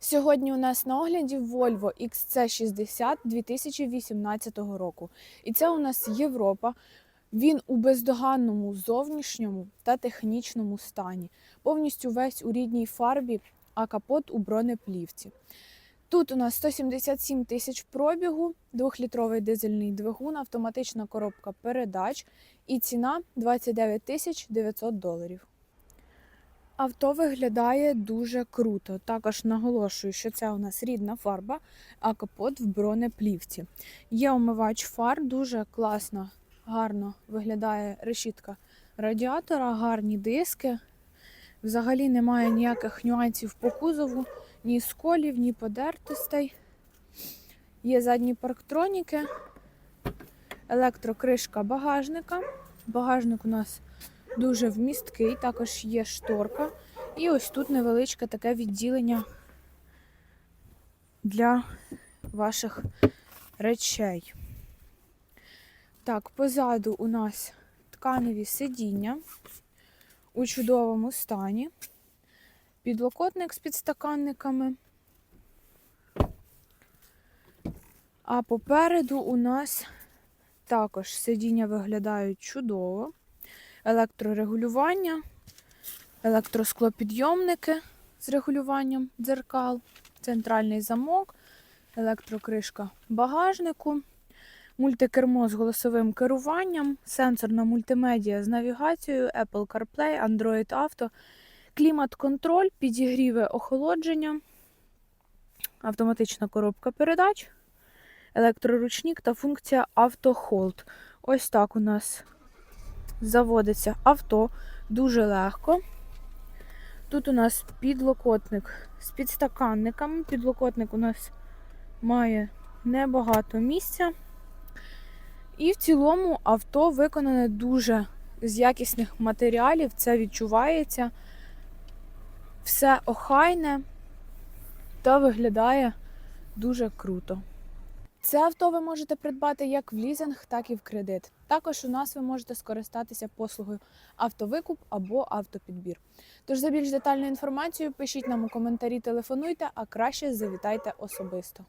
Сьогодні у нас на огляді Volvo XC60 2018 року. І це у нас Європа. Він у бездоганному зовнішньому та технічному стані. Повністю весь у рідній фарбі, а капот у бронеплівці. Тут у нас 177 тисяч пробігу, 2-літровий дизельний двигун, автоматична коробка передач і ціна 29 тисяч 900 доларів. Авто виглядає дуже круто. Також наголошую, що це у нас рідна фарба, а капот в бронеплівці. Є омивач фар, дуже класно, гарно виглядає решітка радіатора, гарні диски. Взагалі немає ніяких нюансів по кузову, ні сколів, ні подертостей. Є задні парктроніки, електрокришка багажника. Багажник у нас дуже вмісткий, також є шторка. І ось тут невеличке таке відділення для ваших речей. Так, позаду у нас тканеві сидіння у чудовому стані. Підлокотник з підстаканниками. А попереду у нас також сидіння виглядають чудово електрорегулювання, електросклопідйомники з регулюванням дзеркал, центральний замок, електрокришка багажнику, мультикермо з голосовим керуванням, сенсорна мультимедіа з навігацією, Apple CarPlay, Android Auto, клімат-контроль, підігріве охолодження, автоматична коробка передач, електроручник та функція автохолд. Ось так у нас заводиться авто дуже легко. Тут у нас підлокотник з підстаканниками. Підлокотник у нас має небагато місця. І в цілому авто виконане дуже з якісних матеріалів, це відчувається. Все охайне та виглядає дуже круто. Це авто ви можете придбати як в лізинг, так і в кредит. Також у нас ви можете скористатися послугою автовикуп або автопідбір. Тож за більш детальну інформацію пишіть нам у коментарі, телефонуйте, а краще завітайте особисто.